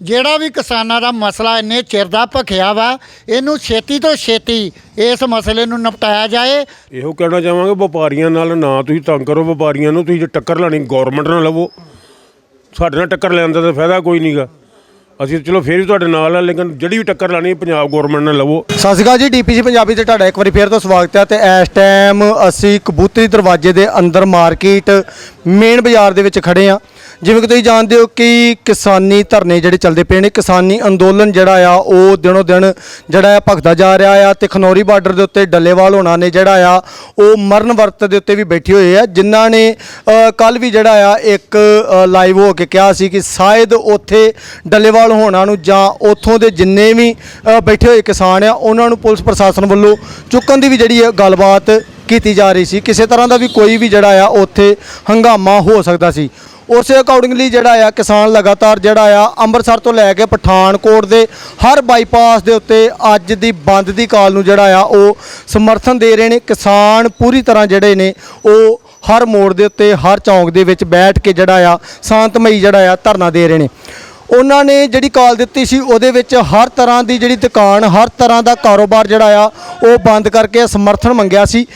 ਜਿਹੜਾ ਵੀ ਕਿਸਾਨਾਂ ਦਾ ਮਸਲਾ ਇੰਨੇ ਚਿਰ ਦਾ ਭਖਿਆ ਵਾ ਇਹਨੂੰ ਛੇਤੀ ਤੋਂ ਛੇਤੀ ਇਸ ਮਸਲੇ ਨੂੰ ਨਿਪਟਾਇਆ ਜਾਏ। ਇਹੋ ਕਹਿਣਾ ਚਾਹਾਂਗੇ ਵਪਾਰੀਆਂ ਨਾਲ ਨਾ ਤੁਸੀਂ ਤੰਗ ਕਰੋ ਵਪਾਰੀਆਂ ਨੂੰ ਤੁਸੀਂ ਜੇ ਟੱਕਰ ਲੈਣੀ ਗਵਰਨਮੈਂਟ ਨਾਲ ਲਵੋ। ਸਾਡੇ ਨਾਲ ਟੱਕਰ ਲੈਣ ਦਾ ਤਾਂ ਫਾਇਦਾ ਕੋਈ ਨਹੀਂਗਾ ਅਸੀਂ ਚਲੋ ਫੇਰ ਵੀ ਤੁਹਾਡੇ ਨਾਲ ਆ ਲੇਕਿਨ ਜਿਹੜੀ ਵੀ ਟੱਕਰ ਲੈਣੀ ਪੰਜਾਬ ਗਵਰਨਮੈਂਟ ਨਾਲ ਲਵੋ। ਸਤਿ ਸ਼੍ਰੀ ਅਕਾਲ ਜੀ ਡੀਪੀਸੀ ਪੰਜਾਬੀ ਤੇ ਤੁਹਾਡਾ ਇੱਕ ਵਾਰੀ ਫੇਰ ਤੋਂ ਸਵਾਗਤ ਹੈ ਤੇ ਇਸ ਟਾਈਮ ਅਸੀਂ ਕਬੂਤਰੀ ਦਰਵਾਜ਼ੇ ਦੇ ਅੰਦਰ ਮਾਰਕੀਟ ਮੇਨ ਬਾਜ਼ਾਰ ਦੇ ਵਿੱਚ ਖੜੇ ਆ ਜਿਵੇਂ ਕਿ ਤੁਸੀਂ ਜਾਣਦੇ ਹੋ ਕਿ ਕਿਸਾਨੀ ਧਰਨੇ ਜਿਹੜੇ ਚੱਲਦੇ ਪਏ ਨੇ, ਕਿਸਾਨੀ ਅੰਦੋਲਨ ਜਿਹੜਾ ਆ, ਉਹ ਦਿਨੋ ਦਿਨ ਜਿਹੜਾ ਆ ਭਖਦਾ ਜਾ ਰਿਹਾ ਆ ਤੇ ਖਨੌਰੀ ਬਾਰਡਰ ਦੇ ਉੱਤੇ ਡੱਲੇਵਾਲ ਹੋਣਾ ਨੇ ਜਿਹੜਾ ਆ, ਉਹ ਮਰਨ ਵਰਤ ਦੇ ਉੱਤੇ ਵੀ ਬੈਠੇ ਹੋਏ ਆ। ਜਿਨ੍ਹਾਂ ਨੇ ਕੱਲ ਵੀ ਜਿਹੜਾ ਆ ਇੱਕ ਲਾਈਵ ਹੋ ਕੇ ਕਿਹਾ ਸੀ ਕਿ ਸ਼ਾਇਦ ਉੱਥੇ ਡੱਲੇਵਾਲ ਹੋਣਾ ਨੂੰ ਜਾਂ ਉੱਥੋਂ ਦੇ ਜਿੰਨੇ ਵੀ ਬੈਠੇ ਹੋਏ ਕਿਸਾਨ ਆ, ਉਹਨਾਂ ਨੂੰ ਪੁਲਿਸ ਪ੍ਰਸ਼ਾਸਨ ਵੱਲੋਂ ਚੁੱਕਣ ਦੀ ਵੀ ਜਿਹੜੀ ਹੈ ਗੱਲਬਾਤ ਕੀਤੀ ਜਾ ਰਹੀ ਸੀ। ਕਿਸੇ ਤਰ੍ਹਾਂ ਦਾ ਵੀ ਕੋਈ ਵੀ ਜਿਹੜਾ ਆ, ਉੱਥੇ ਹੰਗਾਮਾ ਹੋ ਸਕਦਾ ਸੀ। ਉਸੇ ਅਕੋਰਡਿੰਗਲੀ ਜਿਹੜਾ ਆ, ਕਿਸਾਨ ਲਗਾਤਾਰ ਜਿਹੜਾ ਆ, ਅੰਮ੍ਰਿਤਸਰ ਤੋਂ ਲੈ ਕੇ ਪਠਾਨਕੋਟ ਦੇ ਹਰ ਬਾਈਪਾਸ ਦੇ ਉੱਤੇ ਅੱਜ ਦੀ ਬੰਦ ਦੀ ਕਾਲ ਨੂੰ ਜਿਹੜਾ ਆ, ਉਹ ਸਮਰਥਨ ਦੇ ਰਹੇ ਨੇ। ਕਿਸਾਨ ਪੂਰੀ ਤਰ੍ਹਾਂ ਜਿਹੜੇ ਨੇ, ਉਹ ਹਰ ਮੋੜ ਦੇ ਉੱਤੇ, ਹਰ ਚੌਂਕ ਦੇ ਵਿੱਚ ਬੈਠ ਕੇ ਜਿਹੜਾ ਆ, ਸ਼ਾਂਤਮਈ ਜਿਹੜਾ ਆ, ਧਰਨਾ ਦੇ ਰਹੇ ਨੇ। ਉਹਨਾਂ ਨੇ ਜਿਹੜੀ ਕਾਲ ਦਿੱਤੀ ਸੀ ਉਹਦੇ ਵਿੱਚ ਹਰ ਤਰ੍ਹਾਂ ਦੀ ਜਿਹੜੀ ਦੁਕਾਨ, ਹਰ ਤਰ੍ਹਾਂ ਦਾ ਕਾਰੋਬਾਰ ਜਿਹੜਾ ਆ, ਉਹ ਬੰਦ ਕਰਕੇ ਸਮਰਥਨ ਮੰਗਿਆ ਸੀ।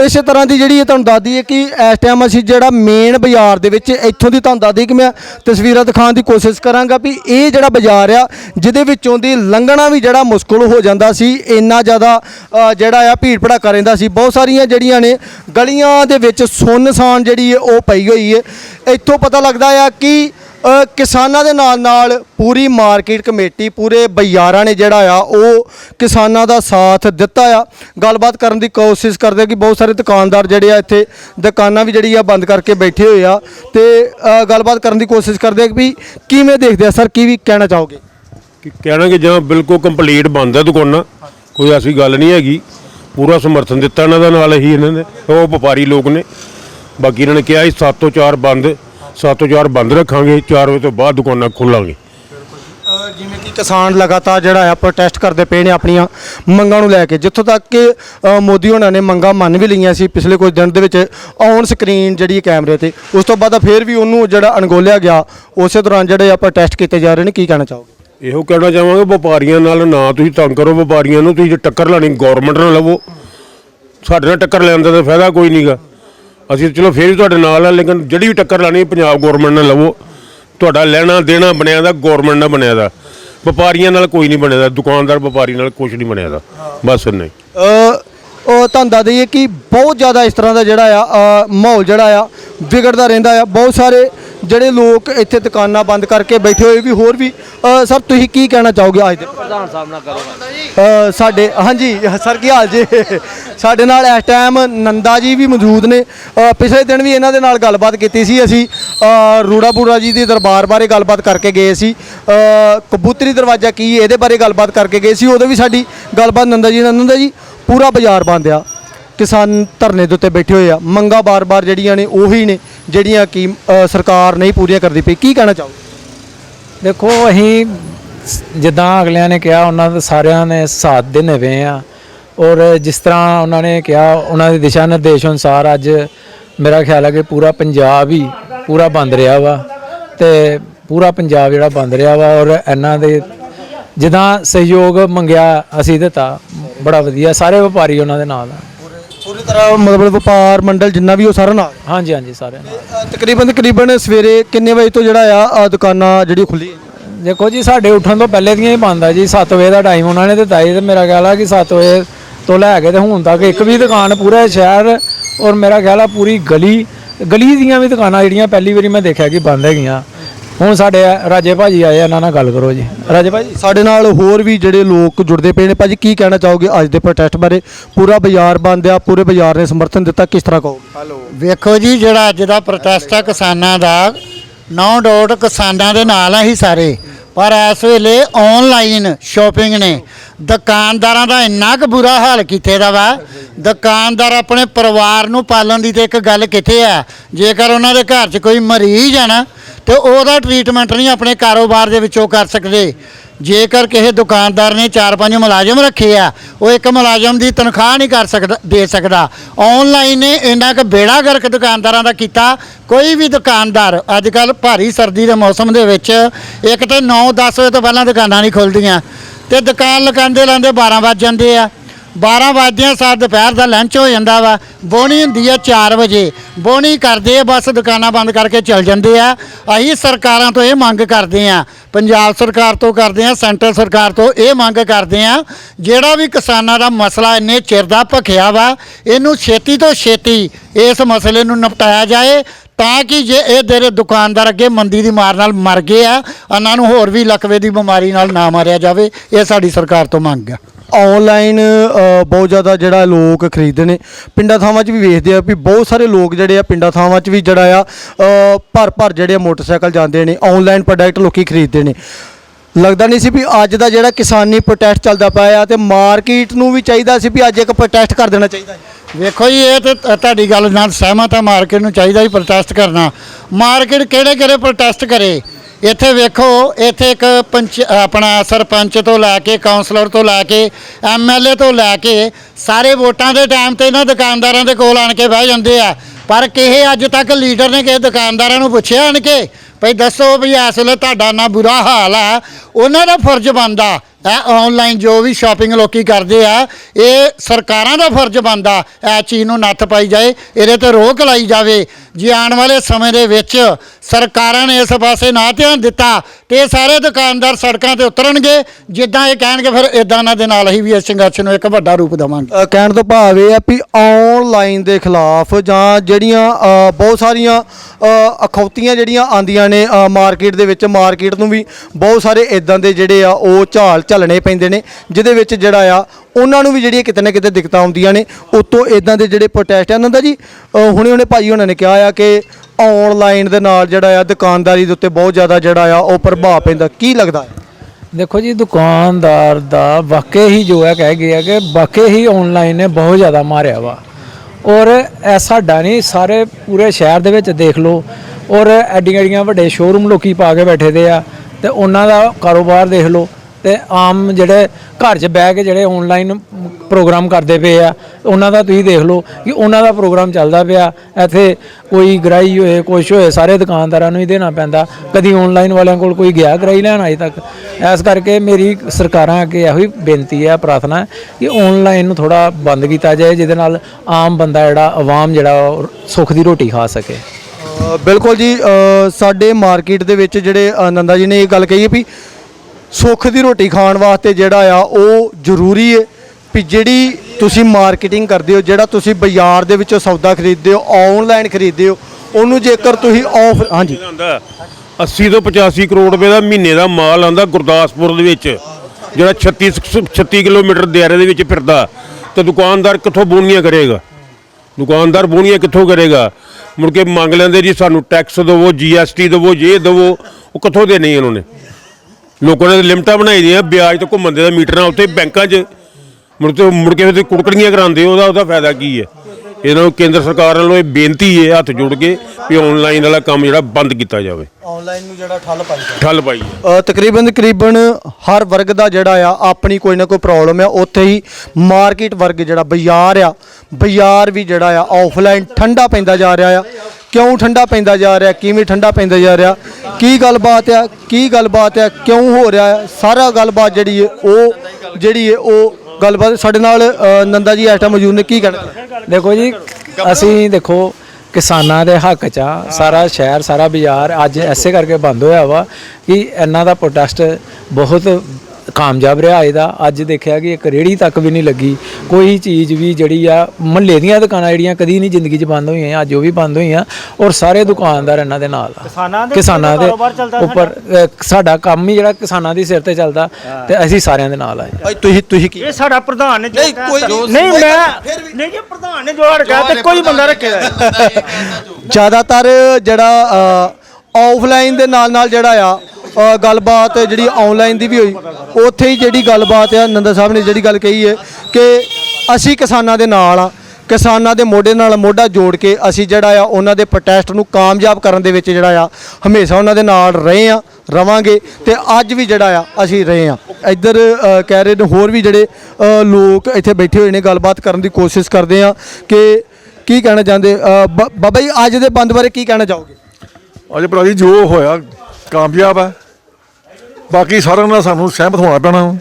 ਇਸੇ ਤਰ੍ਹਾਂ ਦੀ ਜਿਹੜੀ ਇਹ ਤੁਹਾਨੂੰ ਦੱਸਦੀ ਹੈ ਕਿ ਇਸ ਟਾਈਮ ਅਸੀਂ ਜਿਹੜਾ ਮੇਨ ਬਾਜ਼ਾਰ ਦੇ ਵਿੱਚ ਇੱਥੋਂ ਦੀ ਤੁਹਾਨੂੰ ਦੱਸਦੀ ਕਿ ਮੈਂ ਤਸਵੀਰਾਂ ਦਿਖਾਉਣ ਦੀ ਕੋਸ਼ਿਸ਼ ਕਰਾਂਗਾ ਵੀ ਇਹ ਜਿਹੜਾ ਬਾਜ਼ਾਰ ਆ, ਜਿਹਦੇ ਵਿੱਚੋਂ ਦੀ ਲੰਘਣਾ ਵੀ ਜਿਹੜਾ ਮੁਸ਼ਕਲ ਹੋ ਜਾਂਦਾ ਸੀ, ਇੰਨਾ ਜ਼ਿਆਦਾ ਜਿਹੜਾ ਆ ਭੀੜ ਭੜਾਕਾ ਰਹਿੰਦਾ ਸੀ। ਬਹੁਤ ਸਾਰੀਆਂ ਜਿਹੜੀਆਂ ਨੇ ਗਲੀਆਂ ਦੇ ਵਿੱਚ ਸੁੰਨਸਾਨ ਜਿਹੜੀ ਹੈ ਉਹ ਪਈ ਹੋਈ ਹੈ। ਇੱਥੋਂ ਪਤਾ ਲੱਗਦਾ ਆ ਕਿ ਕਿਸਾਨਾਂ ਦੇ ਨਾਲ ਨਾਲ ਪੂਰੀ ਮਾਰਕੀਟ ਕਮੇਟੀ, ਪੂਰੇ ਬਾਜ਼ਾਰਾਂ ਨੇ ਜਿਹੜਾ ਆ, ਉਹ ਕਿਸਾਨਾਂ ਦਾ ਸਾਥ ਦਿੱਤਾ ਆ। ਗੱਲਬਾਤ ਕਰਨ ਦੀ ਕੋਸ਼ਿਸ਼ ਕਰਦੇ ਕਿ ਬਹੁਤ ਸਾਰੇ ਦੁਕਾਨਦਾਰ ਜਿਹੜੇ ਆ ਇੱਥੇ ਦੁਕਾਨਾਂ ਵੀ ਜਿਹੜੀ ਆ ਬੰਦ ਕਰਕੇ ਬੈਠੇ ਹੋਏ ਆ ਤੇ ਗੱਲਬਾਤ ਕਰਨ ਦੀ ਕੋਸ਼ਿਸ਼ ਕਰਦੇ ਵੀ ਕਿਵੇਂ ਦੇਖਦੇ ਆ ਸਰ, ਕੀ ਵੀ ਕਹਿਣਾ ਚਾਹੋਗੇ? ਕਹਿਣਾ ਕਿ ਜਾਂ ਬਿਲਕੁਲ ਕੰਪਲੀਟ ਬੰਦ ਹੈ ਦੁਕਾਨਾਂ, ਕੋਈ ਐਸੀ ਗੱਲ ਨਹੀਂ ਹੈਗੀ। ਪੂਰਾ ਸਮਰਥਨ ਦਿੱਤਾ ਇਹਨਾਂ ਦਾ ਨਾਲ ਹੀ ਇਹਨਾਂ ਨੇ, ਉਹ ਵਪਾਰੀ ਲੋਕ ਨੇ। ਬਾਕੀ ਇਹਨਾਂ ਨੇ ਕਿਹਾ ਸੀ 7 ਤੋਂ 4 ਬੰਦ 7 ਤੋਂ 4 ਬੰਦ ਰੱਖਾਂਗੇ 4 ਵਜੇ ਤੋਂ ਬਾਅਦ ਦੁਕਾਨਾਂ ਖੋਲਾਂਗੇ। ਜਿਵੇਂ ਕਿ ਕਿਸਾਨ ਲਗਾਤਾਰ ਜਿਹੜਾ ਆ ਪ੍ਰੋਟੈਸਟ ਕਰਦੇ ਪਏ ਨੇ ਆਪਣੀਆਂ ਮੰਗਾਂ ਨੂੰ ਲੈ ਕੇ ਜਿੱਥੋਂ ਤੱਕ ਕਿ ਅ, ਮੋਦੀ ਹੋਣਾ ਨੇ ਮੰਗਾਂ ਮੰਨ ਵੀ ਲਈਆਂ ਸੀ ਪਿਛਲੇ ਕੁਝ ਦਿਨ ਦੇ ਵਿੱਚ ਔਨ ਸਕਰੀਨ ਜਿਹੜੀ ਕੈਮਰੇ ਤੇ ਉਸ ਤੋਂ ਬਾਅਦ ਫਿਰ ਵੀ ਉਹਨੂੰ ਜਿਹੜਾ ਅਣਗੋਲਿਆ ਗਿਆ ਉਸੇ ਦੌਰਾਨ ਜਿਹੜੇ ਆ ਪ੍ਰੋਟੈਸਟ ਕੀਤੇ ਜਾ ਰਹੇ ਨੇ ਕੀ ਕਹਿਣਾ ਚਾਹੋਗੇ? ਇਹੋ ਕਹਿਣਾ ਚਾਹਾਂਗੇ ਵਪਾਰੀਆਂ ਨਾਲ ਨਾ ਤੁਸੀਂ ਤੰਗ ਕਰੋ ਵਪਾਰੀਆਂ ਨੂੰ ਤੁਸੀਂ ਜੇ ਟੱਕਰ ਲੈਣੀ ਗਵਰਨਮੈਂਟ ਨਾਲ ਲਵੋ। ਸਾਡੇ ਨਾਲ ਟੱਕਰ ਲੈਣ ਦਾ ਤਾਂ ਫਾਇਦਾ ਕੋਈ ਨਹੀਂਗਾ ਅਸੀਂ ਚਲੋ ਫੇਰ ਵੀ ਤੁਹਾਡੇ ਨਾਲ ਆ, ਲੇਕਿਨ ਜਿਹੜੀ ਵੀ ਟੱਕਰ ਲੈਣੀ ਪੰਜਾਬ ਗਵਰਨਮੈਂਟ ਨਾਲ ਲਵੋ। ਤੁਹਾਡਾ ਲੈਣਾ ਦੇਣਾ ਬਣਿਆ ਦਾ ਗਵਰਨਮੈਂਟ ਨਾਲ ਬਣਿਆ ਦਾ। ਵਪਾਰੀਆਂ ਨਾਲ ਕੋਈ ਨਹੀਂ ਬਣਿਆ ਦਾ, ਦੁਕਾਨਦਾਰ ਵਪਾਰੀ ਨਾਲ ਕੁਝ ਨਹੀਂ ਬਣਿਆ ਦਾ। ਬਸ ਨਹੀਂ ਉਹ ਤੁਹਾਨੂੰ ਦੱਸ ਦਈਏ ਕਿ ਬਹੁਤ ਜ਼ਿਆਦਾ ਇਸ ਤਰ੍ਹਾਂ ਦਾ ਜਿਹੜਾ ਆ ਮਾਹੌਲ ਜਿਹੜਾ ਆ, ਵਿਗੜਦਾ ਰਹਿੰਦਾ ਆ। ਬਹੁਤ ਸਾਰੇ ਜਿਹੜੇ ਲੋਕ ਇੱਥੇ ਦੁਕਾਨਾਂ ਬੰਦ ਕਰਕੇ ਬੈਠੇ ਹੋਏ ਵੀ ਹੋਰ ਵੀ ਅ, ਸਰ ਤੁਸੀਂ ਕੀ ਕਹਿਣਾ ਚਾਹੋਗੇ ਅੱਜ ਦੇ? ਪ੍ਰਧਾਨ ਸਾਹਿਬ ਨਾਲ ਕਰੋ ਅ, ਸਾਡੇ ਹਾਂਜੀ ਸਰ ਕੀ ਹਾਲ ਜੀ? ਸਾਡੇ ਨਾਲ ਇਸ ਟਾਈਮ ਨੰਦਾ ਜੀ ਵੀ ਮੌਜੂਦ ਨੇ। ਅ, ਪਿਛਲੇ ਦਿਨ ਵੀ ਇਹਨਾਂ ਦੇ ਨਾਲ ਗੱਲਬਾਤ ਕੀਤੀ ਸੀ। ਅਸੀਂ ਅ, ਰੂੜਾ ਬੂੜਾ ਜੀ ਦੇ ਦਰਬਾਰ ਬਾਰੇ ਗੱਲਬਾਤ ਕਰਕੇ ਗਏ ਸੀ। ਅ, ਕਬੂਤਰੀ ਦਰਵਾਜ਼ਾ ਕੀ ਇਹਦੇ ਬਾਰੇ ਗੱਲਬਾਤ ਕਰਕੇ ਗਏ ਸੀ। ਉਦੋਂ ਵੀ ਸਾਡੀ ਗੱਲਬਾਤ ਨੰਦਾ ਜੀ ਨਾਲ। ਨੰਦਾ ਜੀ ਪੂਰਾ ਬਾਜ਼ਾਰ ਬੰਦ ਆ। ਕਿਸਾਨ ਧਰਨੇ ਦੇ ਉੱਤੇ ਬੈਠੇ ਹੋਏ ਆ। ਮੰਗਾ ਬਾਰ-ਬਾਰ ਜਿਹੜੀਆਂ ਨੇ ਉਹੀ ਨੇ ਜਿਹੜੀਆਂ ਕਿ ਅ, ਸਰਕਾਰ ਨਹੀਂ ਪੂਰੀਆਂ ਕਰਦੀ ਪਈ। ਕੀ ਕਹਿਣਾ ਚਾਹੋਗੇ? ਦੇਖੋ ਅਸੀਂ ਸ- ਜਿੱਦਾਂ ਅਗਲਿਆਂ ਨੇ ਕਿਹਾ ਉਹਨਾਂ ਦਾ ਸਾਰਿਆਂ ਨੇ ਸਾਥ ਦੇਣੇ ਪਏ ਆ। ਔਰ ਜਿਸ ਤਰ੍ਹਾਂ ਉਹਨਾਂ ਨੇ ਕਿਹਾ ਉਹਨਾਂ ਦੇ ਦਿਸ਼ਾ ਨਿਰਦੇਸ਼ ਅਨੁਸਾਰ ਅੱਜ ਮੇਰਾ ਖਿਆਲ ਹੈ ਕਿ ਪੂਰਾ ਪੰਜਾਬ ਹੀ ਪੂਰਾ ਬੰਦ ਰਿਹਾ ਵਾ ਤੇ ਪੂਰਾ ਪੰਜਾਬ ਜਿਹੜਾ ਬੰਦ ਰਿਹਾ ਵਾ ਔਰ ਇਹਨਾਂ ਦੇ ਜਿੱਦਾਂ ਸਹਿਯੋਗ ਮੰਗਿਆ ਅਸੀਂ ਦਿੱਤਾ ਬੜਾ ਵਧੀਆ। ਸਾਰੇ ਵਪਾਰੀ ਉਹਨਾਂ ਦੇ ਨਾਲ ਆ। ਪੂਰੀ ਤਰ੍ਹਾਂ ਮਤਲਬ ਵਪਾਰ ਮੰਡਲ ਜਿੰਨਾ ਵੀ ਉਹ ਸਾਰਾ ਨਾਲ ਹਾਂਜੀ ਹਾਂਜੀ ਸਾਰਿਆਂ ਨਾਲ। ਅ, ਤਕਰੀਬਨ ਤਕਰੀਬਨ ਸਵੇਰੇ ਕਿੰਨੇ ਵਜੇ ਤੋਂ ਜਿਹੜਾ ਆ ਅ, ਦੁਕਾਨਾਂ ਜਿਹੜੀ ਖੁੱਲੀ ਦੇਖੋ ਜੀ ਸਾਡੇ ਉੱਠਣ ਤੋਂ ਪਹਿਲੇ ਦੀਆਂ ਹੀ ਬੰਦ ਆ ਜੀ। 7 ਵਜੇ ਦਾ ਟਾਈਮ ਉਹਨਾਂ ਨੇ ਦਿੱਤਾ ਸੀ ਤੇ ਮੇਰਾ ਖਿਆਲ ਆ ਕਿ 7 ਵਜੇ ਤੋਂ ਲੈ ਕੇ ਤੇ ਹੁਣ ਤੱਕ ਇੱਕ ਵੀ ਦੁਕਾਨ ਪੂਰੇ ਸ਼ਹਿਰ ਔਰ ਮੇਰਾ ਖਿਆਲ ਆ ਪੂਰੀ ਗਲੀ ਗਲੀ ਦੀਆਂ ਵੀ ਦੁਕਾਨਾਂ ਜਿਹੜੀਆਂ ਪਹਿਲੀ ਵਾਰੀ ਮੈਂ ਦੇਖਿਆ ਕਿ ਬੰਦ ਹੈਗੀਆਂ। ਹੁਣ ਸਾਡੇ ਰਾਜੇ ਭਾਜੀ ਆਏ ਆ, ਇਹਨਾਂ ਨਾਲ ਗੱਲ ਕਰੋ ਜੀ। ਰਾਜੇ ਭਾਜੀ। ਸਾਡੇ ਨਾਲ ਹੋਰ ਵੀ ਜਿਹੜੇ ਲੋਕ ਜੁੜਦੇ ਪਏ ਨੇ ਭਾਜੀ ਕੀ ਕਹਿਣਾ ਚਾਹੋਗੇ ਅੱਜ ਦੇ ਪ੍ਰੋਟੈਸਟ ਬਾਰੇ? ਪੂਰਾ ਬਾਜ਼ਾਰ ਬੰਦ ਆ ਪੂਰੇ ਬਾਜ਼ਾਰ ਨੇ ਸਮਰਥਨ ਦਿੱਤਾ ਕਿਸ ਤਰ੍ਹਾਂ ਕਹੋਗੇ? ਵੇਖੋ ਜੀ ਜਿਹੜਾ ਅੱਜ ਦਾ ਪ੍ਰੋਟੈਸਟ ਆ ਕਿਸਾਨਾਂ ਦਾ ਨੋ ਡਾਊਟ ਕਿਸਾਨਾਂ ਦੇ ਨਾਲ ਆ ਹੀ ਸਾਰੇ। ਪਰ ਇਸ ਵੇਲੇ ਆਨਲਾਈਨ ਸ਼ਾਪਿੰਗ ਨੇ। ਦੁਕਾਨਦਾਰਾਂ ਦਾ ਇੰਨਾ ਕੁ ਬੁਰਾ ਹਾਲ ਕੀਤੇ ਦਾ ਵਾ? ਦੁਕਾਨਦਾਰ ਆਪਣੇ ਪਰਿਵਾਰ ਨੂੰ ਪਾਲਣ ਦੀ ਤੇ ਇੱਕ ਗੱਲ ਕਿੱਥੇ ਆ? ਜੇਕਰ ਉਹਨਾਂ ਦੇ ਘਰ 'ਚ ਕੋਈ ਮਰੀਜ਼ ਆ ਨਾ ਤੇ ਉਹਦਾ ਟ੍ਰੀਟਮੈਂਟ ਨਹੀਂ ਆਪਣੇ ਕਾਰੋਬਾਰ ਦੇ ਵਿੱਚੋਂ ਕਰ ਸਕਦੇ। ਜੇਕਰ ਕਿਸੇ ਦੁਕਾਨਦਾਰ ਨੇ 4-5 ਮੁਲਾਜ਼ਮ ਰੱਖੇ ਆ, ਉਹ ਇੱਕ ਮੁਲਾਜ਼ਮ ਦੀ ਤਨਖਾਹ ਨਹੀਂ ਕਰ ਸਕਦਾ, ਦੇ ਸਕਦਾ। ਆਨਲਾਈਨ ਨੇ ਇੰਨਾ ਕੁ ਬੇੜਾ ਗਰਕ ਦੁਕਾਨਦਾਰਾਂ ਦਾ ਕੀਤਾ। ਕੋਈ ਵੀ ਦੁਕਾਨਦਾਰ ਅੱਜ ਕੱਲ ਭਾਰੀ ਸਰਦੀ ਦੇ ਮੌਸਮ ਦੇ ਵਿੱਚ ਇੱਕ ਤੇ 9-10 ਵਜੇ ਤੋਂ ਪਹਿਲਾਂ ਦੁਕਾਨਾਂ ਨਹੀਂ ਖੁੱਲਦੀਆਂ। ਤੇ ਦੁਕਾਨ ਲਗਾਉਂਦੇ ਲਾਉਂਦੇ 12 ਵੱਜ ਜਾਂਦੇ ਆ। 12 ਵਜੇ ਸਾਰ ਦੁਪਹਿਰ ਦਾ ਲੰਚ ਹੋ ਜਾਂਦਾ ਵਾ। ਬੋਣੀ ਹੁੰਦੀ ਆ 4 ਵਜੇ। ਬੋਣੀ ਕਰਦੇ ਆ, ਬਸ ਦੁਕਾਨਾਂ ਬੰਦ ਕਰਕੇ ਚਲ ਜਾਂਦੇ ਆ। ਅਸੀਂ ਸਰਕਾਰਾਂ ਤੋਂ ਇਹ ਮੰਗ ਕਰਦੇ ਆ, ਪੰਜਾਬ ਸਰਕਾਰ ਤੋਂ ਕਰਦੇ ਆ, ਸੈਂਟਰ ਸਰਕਾਰ ਤੋਂ ਇਹ ਮੰਗ ਕਰਦੇ ਆ, ਜਿਹੜਾ ਵੀ ਕਿਸਾਨਾਂ ਦਾ ਮਸਲਾ ਇੰਨੇ ਚਿਰ ਦਾ ਭਖਿਆ ਵਾ, ਇਹਨੂੰ ਛੇਤੀ ਤੋਂ ਛੇਤੀ ਇਸ ਮਸਲੇ ਨੂੰ ਨਿਪਟਾਇਆ ਜਾਏ ਤਾਂ ਕਿ ਜੇ ਇਹ ਜਿਹੜੇ ਦੁਕਾਨਦਾਰ ਅੱਗੇ ਮੰਦੀ ਦੀ ਮਾਰ ਨਾਲ ਮਰ ਗਏ ਆ, ਉਹਨਾਂ ਨੂੰ ਹੋਰ ਵੀ ਲਕਵੇ ਦੀ ਬਿਮਾਰੀ ਨਾਲ ਨਾ ਮਾਰਿਆ ਜਾਵੇ, ਇਹ ਸਾਡੀ ਸਰਕਾਰ ਤੋਂ ਮੰਗ ਆ। ਆਨਲਾਈਨ ਬਹੁਤ ਜ਼ਿਆਦਾ ਜਿਹੜਾ ਲੋਕ ਖਰੀਦਦੇ ਨੇ, ਪਿੰਡਾਂ ਥਾਵਾਂ 'ਚ ਵੀ ਵੇਖਦੇ ਆ ਵੀ ਬਹੁਤ ਸਾਰੇ ਲੋਕ ਜਿਹੜੇ ਆ ਪਿੰਡਾਂ ਥਾਵਾਂ 'ਚ ਵੀ ਜਿਹੜਾ ਆ ਭਰ ਭਰ ਜਿਹੜੇ ਆ ਮੋਟਰਸਾਈਕਲ ਜਾਂਦੇ ਨੇ ਆਨਲਾਈਨ ਪ੍ਰੋਡਕਟ ਲੋਕੀ ਖਰੀਦਦੇ ਨੇ। ਲੱਗਦਾ ਨਹੀਂ ਸੀ ਵੀ ਅੱਜ ਦਾ ਜਿਹੜਾ ਕਿਸਾਨੀ ਪ੍ਰੋਟੈਸਟ ਚੱਲਦਾ ਪਿਆ ਆ ਤੇ ਮਾਰਕੀਟ ਨੂੰ ਵੀ ਚਾਹੀਦਾ ਸੀ ਵੀ ਅੱਜ ਇੱਕ ਪ੍ਰੋਟੈਸਟ ਕਰ ਦੇਣਾ ਚਾਹੀਦਾ ਹੈ। ਵੇਖੋ ਜੀ, ਇਹ ਤੇ ਤ- ਤੁਹਾਡੀ ਗੱਲ ਨਾਲ ਸਹਿਮਤ ਆ, ਮਾਰਕੀਟ ਨੂੰ ਚਾਹੀਦਾ ਹੀ ਪ੍ਰੋਟੈਸਟ ਕਰਨਾ। ਮਾਰਕੀਟ ਕਿਹੜੇ ਕਿਹੜੇ ਪ੍ਰੋਟੈਸਟ ਕਰੇ? ਇੱਥੇ ਵੇਖੋ, ਇੱਥੇ ਇੱਕ ਪੰਚ, ਆਪਣਾ ਸਰਪੰਚ ਤੋਂ ਲੈ ਕੇ ਕਾਉਂਸਲਰ ਤੋਂ ਲੈ ਕੇ ਐਮਐਲਏ ਤੋਂ ਲੈ ਕੇ, ਸਾਰੇ ਵੋਟਾਂ ਦੇ ਟਾਈਮ ਤੇ ਇਹਨਾਂ ਦੁਕਾਨਦਾਰਾਂ ਦੇ ਕੋਲ ਆਣ ਕੇ ਬਹਿ ਜਾਂਦੇ ਆ। ਪਰ ਕਿਸੇ ਅੱਜ ਤੱਕ ਲੀਡਰ ਨੇ ਕਿਸੇ ਦੁਕਾਨਦਾਰਾਂ ਨੂੰ ਪੁੱਛਿਆ ਆਣ ਕੇ? ਭਈ ਦੱਸੋ ਵੀ ਇਸ ਵੇਲੇ ਤੁਹਾਡਾ ਨਾ ਬੁਰਾ ਹਾਲ ਆ, ਉਹਨਾਂ ਦਾ ਫਰਜ਼ ਬਣਦਾ। ਇਹ ਆਨਲਾਈਨ ਜੋ ਵੀ ਸ਼ਾਪਿੰਗ ਲੋਕੀ ਕਰਦੇ ਆ ਇਹ ਸਰਕਾਰਾਂ ਦਾ ਫਰਜ਼ ਬਣਦਾ ਇਹ ਚੀਜ਼ ਨੂੰ ਨੱਥ ਪਾਈ ਜਾਏ ਇਹਦੇ ਤੇ ਰੋਕ ਲਾਈ ਜਾਵੇ। ਜੇ ਆਉਣ ਵਾਲੇ ਸਮੇਂ ਦੇ ਵਿੱਚ ਸਰਕਾਰਾਂ ਨੇ ਇਸ ਪਾਸੇ ਨਾ ਧਿਆਨ ਦਿੱਤਾ ਤੇ ਇਹ ਸਾਰੇ ਦੁਕਾਨਦਾਰ ਸੜਕਾਂ ਤੇ ਉਤਰਨਗੇ ਜਿੱਦਾਂ ਇਹ ਕਹਿਣਗੇ ਫਿਰ ਇਦਾਂ ਦੇ ਨਾਲ ਹੀ ਵੀ ਇਸ ਸੰਘਰਸ਼ ਨੂੰ ਇੱਕ ਵੱਡਾ ਰੂਪ ਦੇਵਾਂਗੇ। ਅ, ਕਹਿਣ ਤੋਂ ਭਾਵ ਇਹ ਆ ਵੀ ਆਨਲਾਈਨ ਦੇ ਖਿਲਾਫ ਜਾਂ ਜਿਹੜੀਆਂ ਅ, ਬਹੁਤ ਸਾਰੀਆਂ ਅ, ਅਖੌਤੀਆਂ ਜਿਹੜੀਆਂ ਆਂਦੀਆਂ ਨੇ ਮਾਰਕੀਟ ਦੇ ਵਿੱਚ ਮਾਰਕੀਟ ਨੂੰ ਵੀ ਬਹੁਤ ਸਾਰੇ ਇਦਾਂ ਦੇ ਜਿਹੜੇ ਆ ਉਹ ਝਾਲ ਝੱਲਣੇ ਪੈਂਦੇ ਨੇ ਜਿਹਦੇ ਵਿੱਚ ਜਿਹੜਾ ਆ ਉਹਨਾਂ ਨੂੰ ਵੀ ਜਿਹੜੀਆਂ ਕਿਤੇ ਨਾ ਕਿਤੇ ਦਿੱਕਤਾਂ ਆਉਂਦੀਆਂ ਨੇ। ਉਤੋਂ ਇਦਾਂ ਦੇ ਜਿਹੜੇ ਪ੍ਰੋਟੈਸਟ ਆ ਉਹਨਾਂ ਦਾ ਜੀ ਅ, ਹੁਣੇ ਹੁਣੇ ਭਾਈ ਉਹਨਾਂ ਨੇ ਕਿਹਾ ਆ ਕਿ ਆਨਲਾਈਨ ਦੇ ਨਾਲ ਜਿਹੜਾ ਆ ਦੁਕਾਨਦਾਰੀ ਦੇ ਉੱਤੇ ਬਹੁਤ ਜ਼ਿਆਦਾ ਜਿਹੜਾ ਆ ਉਹ ਪ੍ਰਭਾਵ ਪੈਂਦਾ। ਕੀ ਲੱਗਦਾ ਹੈ? ਦੇਖੋ ਜੀ ਦੁਕਾਨਦਾਰ ਦਾ ਵਾਕਈ ਹੀ ਜੋ ਹੈ ਕਹਿ ਗਿਆ ਕਿ ਵਾਕਈ ਹੀ ਆਨਲਾਈਨ ਨੇ ਬਹੁਤ ਜ਼ਿਆਦਾ ਮਾਰਿਆ ਵਾ। ਔਰ ਇਹ ਸਾਡਾ ਨਹੀਂ ਸਾਰੇ ਪੂਰੇ ਸ਼ਹਿਰ ਦੇ ਵਿੱਚ ਦੇਖ ਲਓ। ਔਰ ਐਡੀਆਂ ਐਡੀਆਂ ਵੱਡੇ ਸ਼ੋਰੂਮ ਲੋਕੀ ਪਾ ਕੇ ਬੈਠੇ ਦੇ ਆ ਤੇ ਉਹਨਾਂ ਦਾ ਕਾਰੋਬਾਰ ਦੇਖ ਲਓ। ਤੇ ਆਮ ਜਿਹੜੇ ਘਰ 'ਚ ਬਹਿ ਕੇ ਜਿਹੜੇ ਆਨਲਾਈਨ ਪ੍ਰੋਗਰਾਮ ਕਰਦੇ ਪਏ ਆ, ਉਹਨਾਂ ਦਾ ਤੁਸੀਂ ਦੇਖ ਲਓ ਕਿ ਉਹਨਾਂ ਦਾ ਪ੍ਰੋਗਰਾਮ ਚੱਲਦਾ ਪਿਆ। ਇੱਥੇ ਕੋਈ ਗਰਾਈ ਹੋਏ, ਕੁਛ ਹੋਏ, ਸਾਰੇ ਦੁਕਾਨਦਾਰਾਂ ਨੂੰ ਹੀ ਦੇਣਾ ਪੈਂਦਾ। ਕਦੀ ਆਨਲਾਈਨ ਵਾਲਿਆਂ ਕੋਲ ਕੋਈ ਗਿਆ ਗ੍ਰਾਈ ਲੈਣ ਅਜੇ ਤੱਕ? ਇਸ ਕਰਕੇ ਮੇਰੀ ਸਰਕਾਰਾਂ ਅੱਗੇ ਇਹੋ ਹੀ ਬੇਨਤੀ ਹੈ, ਪ੍ਰਾਰਥਨਾ ਕਿ ਆਨਲਾਈਨ ਨੂੰ ਥੋੜਾ ਬੰਦ ਕੀਤਾ ਜਾਏ, ਜਿਹਦੇ ਨਾਲ ਆਮ ਬੰਦਾ ਜਿਹੜਾ ਆਵਾਮ ਜਿਹੜਾ ਉਹ ਸੁੱਖ ਦੀ ਰੋਟੀ ਖਾ ਸਕੇ। ਬਿਲਕੁਲ ਜੀ ਸਾਡੇ ਮਾਰਕੀਟ ਦੇ ਵਿੱਚ ਜਿਹੜੇ ਨੰਦਾ ਜੀ ਨੇ ਇਹ ਗੱਲ ਕਹੀ ਹੈ ਵੀ ਸੁੱਖ ਦੀ ਰੋਟੀ ਖਾਣ ਵਾਸਤੇ ਜਿਹੜਾ ਆ, ਉਹ ਜ਼ਰੂਰੀ ਹੈ ਵੀ ਜਿਹੜੀ ਤੁਸੀਂ ਮਾਰਕੀਟਿੰਗ ਕਰਦੇ ਹੋ, ਜਿਹੜਾ ਤੁਸੀਂ ਬਾਜ਼ਾਰ ਦੇ ਵਿੱਚੋਂ ਸੌਦਾ ਖਰੀਦਦੇ ਹੋ ਆਨਲਾਈਨ ਖਰੀਦਦੇ ਹੋ, ਉਹਨੂੰ ਜੇਕਰ ਤੁਸੀਂ ਆਫ ਹਾਂਜੀ। ਆਂਦਾ 80 ਤੋਂ 85 ਕਰੋੜ ਰੁਪਏ ਦਾ ਮਹੀਨੇ ਦਾ ਮਾਲ ਆਂਦਾ ਗੁਰਦਾਸਪੁਰ ਦੇ ਵਿੱਚ, ਜਿਹੜਾ 36 ਸ- 36 ਕਿਲੋਮੀਟਰ ਦਾਇਰੇ ਦੇ ਵਿੱਚ ਫਿਰਦਾ, ਤੇ ਦੁਕਾਨਦਾਰ ਕਿੱਥੋਂ ਬੋਨੀਆਂ ਕਰੇਗਾ? ਦੁਕਾਨਦਾਰ ਬੋਨੀਆਂ ਕਿੱਥੋਂ ਕਰੇਗਾ? ਮੁੜ ਕੇ ਮੰਗ ਲੈਂਦੇ ਜੀ, ਸਾਨੂੰ ਟੈਕਸ ਦੇਵੋ ਜੀਐਸਟੀ ਦੇਵੋ, ਜੇ ਦੇਵੋ, ਉਹ ਕਿੱਥੋਂ ਦੇਣੀ ਨਹੀਂ ਉਹਨਾਂ ਨੇ? ਲੋਕਾਂ ਨੇ ਲਿਮਟਾਂ ਬਣਾਈ ਦੀਆਂ ਵਿਆਜ ਤੇ ਘੁੰਮਣ ਦੇ ਮੀਟਰਾਂ ਉੱਤੇ ਬੈਂਕਾਂ 'ਚ। ਮੁੜ ਕੇ ਮੁੜ ਕੇ ਫਿਰ ਕੁੜਕੜੀਆਂ ਕਰਾਉਂਦੇ ਉਹਦਾ ਉਹਦਾ ਫਾਇਦਾ ਕੀ ਹੈ? ਇਹਨਾਂ ਨੂੰ ਕੇਂਦਰ ਸਰਕਾਰ ਵੱਲੋਂ ਇਹ ਬੇਨਤੀ ਹੈ ਹੱਥ ਜੋੜ ਕੇ ਵੀ ਆਨਲਾਈਨ ਵਾਲਾ ਕੰਮ ਜਿਹੜਾ ਬੰਦ ਕੀਤਾ ਜਾਵੇ। ਆਨਲਾਈਨ ਨੂੰ ਜਿਹੜਾ ਠੱਲ ਪਾਈ ਠੱਲ ਪਾਈ ਹੈ। ਅ, ਤਕਰੀਬਨ ਤਕਰੀਬਨ ਹਰ ਵਰਗ ਦਾ ਜਿਹੜਾ ਆ ਆਪਣੀ ਕੋਈ ਨਾ ਕੋਈ ਪ੍ਰੋਬਲਮ ਆ ਉੱਥੇ ਹੀ ਮਾਰਕੀਟ ਵਰਗ ਜਿਹੜਾ ਬਾਜ਼ਾਰ ਆ ਬਾਜ਼ਾਰ ਵੀ ਜਿਹੜਾ ਆ ਆਫਲਾਈਨ ਠੰਡਾ ਪੈਂਦਾ ਜਾ ਰਿਹਾ ਆ। ਕਿਉਂ ਠੰਡਾ ਪੈਂਦਾ ਜਾ ਰਿਹਾ ਕਿਵੇਂ ਠੰਡਾ ਪੈਂਦਾ ਜਾ ਰਿਹਾ ਕੀ ਗੱਲਬਾਤ ਆ ਕੀ ਗੱਲਬਾਤ ਆ ਕਿਉਂ ਹੋ ਰਿਹਾ ਸਾਰਾ ਗੱਲਬਾਤ ਜਿਹੜੀ ਹੈ ਉਹ ਜਿਹੜੀ ਹੈ ਉਹ ਗੱਲਬਾਤ ਸਾਡੇ ਨਾਲ ਅ, ਨੰਦਾ ਜੀ ਇਸ ਮੌਜੂਦ ਨੇ ਕੀ ਕਹਿਣਾ? ਦੇਖੋ ਜੀ ਅਸੀਂ ਦੇਖੋ ਕਿਸਾਨਾਂ ਦੇ ਹੱਕ 'ਚ ਆ ਸਾਰਾ ਸ਼ਹਿਰ ਸਾਰਾ ਬਾਜ਼ਾਰ ਅੱਜ ਐਸੇ ਕਰਕੇ ਬੰਦ ਹੋਇਆ ਵਾ ਕਿ ਇਹਨਾਂ ਦਾ ਪ੍ਰੋਟੈਸਟ ਬਹੁਤ ਕਾਮਯਾਬ ਰਿਹਾ ਇਹਦਾ। ਅੱਜ ਦੇਖਿਆ ਕਿ ਇੱਕ ਰੇੜੀ ਤੱਕ ਵੀ ਨਹੀਂ ਲੱਗੀ। ਕੋਈ ਚੀਜ਼ ਵੀ ਜਿਹੜੀ ਆ ਮਹੱਲੇ ਦੀਆਂ ਦੁਕਾਨਾਂ ਜਿਹੜੀਆਂ ਕਦੀ ਨਹੀਂ ਜ਼ਿੰਦਗੀ 'ਚ ਬੰਦ ਹੋਈਆਂ ਅੱਜ ਉਹ ਵੀ ਬੰਦ ਹੋਈਆਂ ਔਰ ਸਾਰੇ ਦੁਕਾਨਦਾਰ ਇਹਨਾਂ ਦੇ ਨਾਲ ਆ। ਕਿਸਾਨਾਂ ਦੇ ਕਿਸਾਨਾਂ ਉੱਪਰ ਅ, ਸਾਡਾ ਕੰਮ ਹੀ ਜਿਹੜਾ ਕਿਸਾਨਾਂ ਦੀ ਸਿਰ ਤੇ ਚੱਲਦਾ ਤੇ ਅਸੀਂ ਸਾਰਿਆਂ ਦੇ ਨਾਲ ਆ। ਭਾਈ ਤੁਸੀਂ ਤੁਸੀਂ ਕੀ ਇਹ ਸਾਡਾ ਪ੍ਰਧਾਨ ਨੇ ਜੋ ਨਹੀਂ, ਕਹਿ ਕੋਈ ਦਿੱਤਾ- ਨਹੀਂ, ਮੈਂ ਫਿਰ ਵੀ- ਨਹੀਂ ਜੀ ਪ੍ਰਧਾਨ ਨੇ ਜੋ ਅੜਕਾ ਤੇ ਕੋਈ ਬੰਦਾ ਰੱਖਿਆ ਹੈ। ਜ਼ਿਆਦਾਤਰ ਜਿਹੜਾ ਆਫਲਾਈਨ ਦੇ ਨਾਲ ਨਾਲ ਜਿਹੜਾ ਆ ਗੱਲਬਾਤ ਜਿਹੜੀ ਆਨਲਾਈਨ ਦੀ ਵੀ ਹੋਈ, ਉੱਥੇ ਹੀ ਜਿਹੜੀ ਗੱਲਬਾਤ ਆ, ਨੰਦਾ ਸਾਹਿਬ ਨੇ ਜਿਹੜੀ ਗੱਲ ਕਹੀ ਹੈ ਕਿ ਅਸੀਂ ਕਿਸਾਨਾਂ ਦੇ ਨਾਲ ਆ, ਕਿਸਾਨਾਂ ਦੇ ਮੋਢੇ ਨਾਲ ਮੋਢਾ ਜੋੜ ਕੇ ਅਸੀਂ ਜਿਹੜਾ ਆ, ਉਹਨਾਂ ਦੇ ਪ੍ਰੋਟੈਸਟ ਨੂੰ ਕਾਮਯਾਬ ਕਰਨ ਦੇ ਵਿੱਚ ਜਿਹੜਾ ਆ, ਹਮੇਸ਼ਾ ਉਹਨਾਂ ਦੇ ਨਾਲ ਰਹੇ ਆ, ਰਵਾਂਗੇ ਤੇ ਅੱਜ ਵੀ ਜਿਹੜਾ ਆ, ਅਸੀਂ ਰਹੇ ਆ। ਇੱਧਰ ਕਹਿ ਰਹੇ ਨੇ ਹੋਰ ਵੀ ਜਿਹੜੇ ਲੋਕ ਇੱਥੇ ਬੈਠੇ ਹੋਏ ਨੇ, ਗੱਲਬਾਤ ਕਰਨ ਦੀ ਕੋਸ਼ਿਸ਼ ਕਰਦੇ ਆ ਕਿ ਕੀ ਕਹਿਣਾ ਚਾਹੁੰਦੇ ਬ- ਬਾਬਾ ਜੀ, ਅੱਜ ਦੇ ਬੰਦ ਬਾਰੇ ਕੀ ਕਹਿਣਾ ਚਾਹੋਗੇ? ਅੱਜ ਭਰਾ ਜੀ, ਜੋ ਹੋਇਆ, ਕਾਮਯਾਬ ਹੈ ਬਾਕੀ ਸਾਰਿਆਂ ਨਾਲ ਸਾਨੂੰ ਸਹਿਮਤ ਹੋਣਾ ਪੈਣਾ।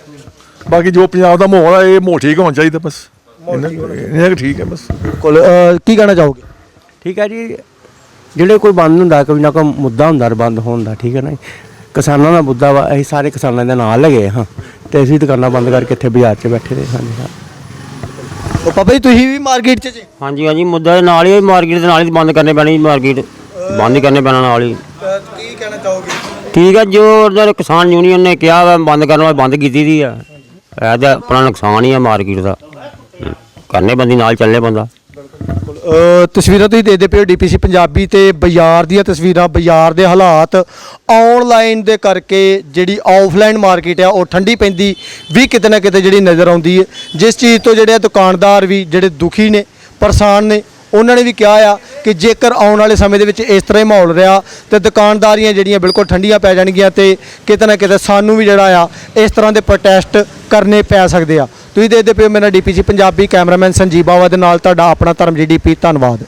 ਬਾਕੀ ਜੋ ਪੰਜਾਬ ਦਾ ਮਾਹੌਲ ਹੈ ਇਹ ਮਾਹੌਲ ਠੀਕ ਹੋਣਾ ਚਾਹੀਦਾ ਬਸ। ਕੁ ਠੀਕ ਹੈ ਬਸ। ਕੋਲ ਕੀ ਕਹਿਣਾ ਚਾਹੋਗੇ? ਠੀਕ ਹੈ ਜੀ। ਜਿਹੜੇ ਕੋਈ ਬੰਦ ਹੁੰਦਾ ਕੋਈ ਨਾ ਕੋਈ ਮੁੱਦਾ ਹੁੰਦਾ ਬੰਦ ਹੋਣ ਦਾ ਠੀਕ ਹੈ ਨਾ। ਕਿਸਾਨਾਂ ਦਾ ਮੁੱਦਾ ਵਾ ਅਸੀਂ ਸਾਰੇ ਕਿਸਾਨਾਂ ਦੇ ਨਾਲ ਲਗੇ ਹਾਂ। ਤੇ ਅਸੀਂ ਦੁਕਾਨਾਂ ਬੰਦ ਕਰਕੇ ਇੱਥੇ ਬਾਜ਼ਾਰ 'ਚ ਬੈਠੇ ਰਹੇ ਹਾਂਜੀ ਹਾਂ ਉਹ ਬਾਬਾ ਜੀ ਤੁਸੀਂ ਵੀ ਮਾਰਕੀਟ 'ਚ ਜੀ? ਹਾਂਜੀ ਹਾਂਜੀ ਮੁੱਦਾ ਦੇ ਨਾਲ ਹੀ ਮਾਰਕੀਟ ਦੇ ਨਾਲ ਹੀ ਬੰਦ ਕਰਨੇ ਪੈਣੀ ਮਾਰਕੀਟ ਬੰਦ ਹੀ ਕਰਨੇ ਪੈਣਾ ਨਾਲ ਹੀ। ਕੀ ਕਹਿਣਾ ਚਾਹੋਗੇ? ਠੀਕ ਹੈ ਜੋ ਉਧਰ ਕਿਸਾਨ ਯੂਨੀਅਨ ਨੇ ਕਿਹਾ ਵਾ ਬੰਦ ਕਰਨ ਵਾਲਾ ਬੰਦ ਕੀਤੀ ਦੀ ਆ। ਇਹ ਤਾਂ ਆਪਣਾ ਨੁਕਸਾਨ ਹੀ ਆ ਮਾਰਕੀਟ ਦਾ। ਕਰਨੇ ਬੰਦੀ ਨਾਲ ਚੱਲਨੇ ਬੰਦਾ। ਅ, ਤਸਵੀਰਾਂ ਤੁਸੀਂ ਦੇਖਦੇ ਪਏ ਹੋ ਡੀਪੀਸੀ ਪੰਜਾਬੀ ਤੇ ਬਾਜ਼ਾਰ ਦੀਆਂ ਤਸਵੀਰਾਂ ਬਾਜ਼ਾਰ ਦੇ ਹਾਲਾਤ। ਆਨਲਾਈਨ ਦੇ ਕਰਕੇ ਜਿਹੜੀ ਆਫਲਾਈਨ ਮਾਰਕੀਟ ਆ ਉਹ ਠੰਡੀ ਪੈਂਦੀ ਵੀ ਕਿਤੇ ਨਾ ਕਿਤੇ ਜਿਹੜੀ ਨਜ਼ਰ ਆਉਂਦੀ ਹੈ। ਜਿਸ ਚੀਜ਼ ਤੋਂ ਜਿਹੜੇ ਆ ਦੁਕਾਨਦਾਰ ਵੀ ਜਿਹੜੇ ਦੁਖੀ ਨੇ ਪਰੇਸ਼ਾਨ ਨੇ ਉਹਨਾਂ ਨੇ ਵੀ ਕਿਹਾ ਆ ਕਿ ਜੇਕਰ ਆਉਣ ਵਾਲੇ ਸਮੇਂ ਦੇ ਵਿੱਚ ਇਸ ਤਰ੍ਹਾਂ ਹੀ ਮਾਹੌਲ ਰਿਹਾ ਤੇ ਦੁਕਾਨਦਾਰੀਆਂ ਜਿਹੜੀਆਂ ਬਿਲਕੁਲ ਠੰਡੀਆਂ ਪੈ ਜਾਣਗੀਆਂ ਤੇ ਕਿਤੇ ਨਾ ਕਿਤੇ ਸਾਨੂੰ ਵੀ ਜਿਹੜਾ ਆ ਇਸ ਤਰ੍ਹਾਂ ਦੇ ਪ੍ਰੋਟੈਸਟ ਕਰਨੇ ਪੈ ਸਕਦੇ ਆ। ਤੁਸੀਂ ਦੇਖਦੇ ਪਏ ਹੋ ਮੇਰਾ ਡੀਪੀਸੀ ਪੰਜਾਬੀ ਕੈਮਰਾਮੈਨ ਸੰਜੀਵ ਬਾਵਾ ਦੇ ਨਾਲ ਤੁਹਾਡਾ ਆਪਣਾ ਧਰਮ ਜੀ ਡੀਪੀ ਧੰਨਵਾਦ।